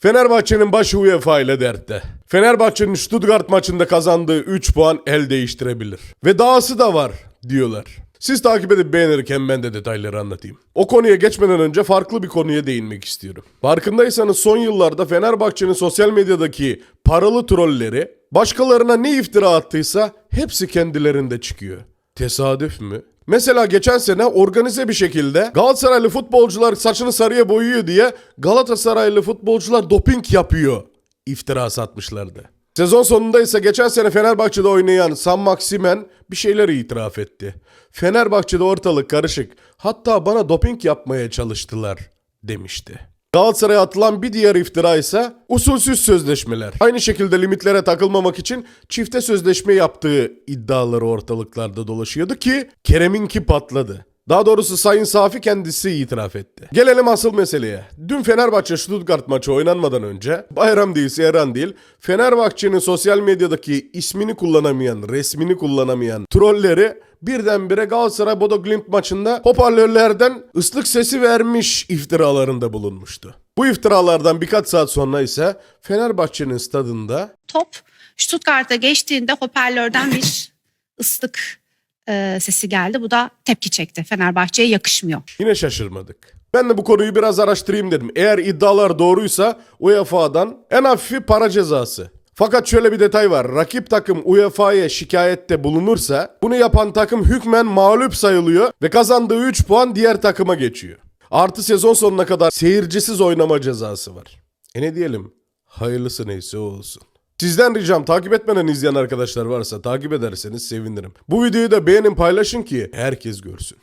Fenerbahçe'nin başı UEFA ile dertte. Fenerbahçe'nin Stuttgart maçında kazandığı 3 puan el değiştirebilir. Ve dahası da var diyorlar. Siz takip edip beğenirken ben de detayları anlatayım. O konuya geçmeden önce farklı bir konuya değinmek istiyorum. Farkındaysanız son yıllarda Fenerbahçe'nin sosyal medyadaki paralı trolleri başkalarına ne iftira attıysa hepsi kendilerinde çıkıyor. Tesadüf mü? Mesela geçen sene organize bir şekilde Galatasaraylı futbolcular saçını sarıya boyuyor diye Galatasaraylı futbolcular doping yapıyor iftirası atmışlardı. Sezon sonunda ise geçen sene Fenerbahçe'de oynayan Sam Maximen bir şeyler itiraf etti. Fenerbahçe'de ortalık karışık. Hatta bana doping yapmaya çalıştılar demişti. Galatasaray'a atılan bir diğer iftira ise usulsüz sözleşmeler. Aynı şekilde limitlere takılmamak için çifte sözleşme yaptığı iddiaları ortalıklarda dolaşıyordu ki Kerem'inki patladı. Daha doğrusu Sayın Safi kendisi itiraf etti. Gelelim asıl meseleye. Dün Fenerbahçe Stuttgart maçı oynanmadan önce Bayram değil Seyran değil Fenerbahçe'nin sosyal medyadaki ismini kullanamayan, resmini kullanamayan trolleri birdenbire Galatasaray Bodo Glimt maçında hoparlörlerden ıslık sesi vermiş iftiralarında bulunmuştu. Bu iftiralardan birkaç saat sonra ise Fenerbahçe'nin stadında top Stuttgart'a geçtiğinde hoparlörden bir ıslık e, sesi geldi. Bu da tepki çekti. Fenerbahçe'ye yakışmıyor. Yine şaşırmadık. Ben de bu konuyu biraz araştırayım dedim. Eğer iddialar doğruysa UEFA'dan en hafifi para cezası. Fakat şöyle bir detay var. Rakip takım UEFA'ya şikayette bulunursa bunu yapan takım hükmen mağlup sayılıyor ve kazandığı 3 puan diğer takıma geçiyor. Artı sezon sonuna kadar seyircisiz oynama cezası var. E ne diyelim? Hayırlısı neyse olsun. Sizden ricam takip etmeden izleyen arkadaşlar varsa takip ederseniz sevinirim. Bu videoyu da beğenin paylaşın ki herkes görsün.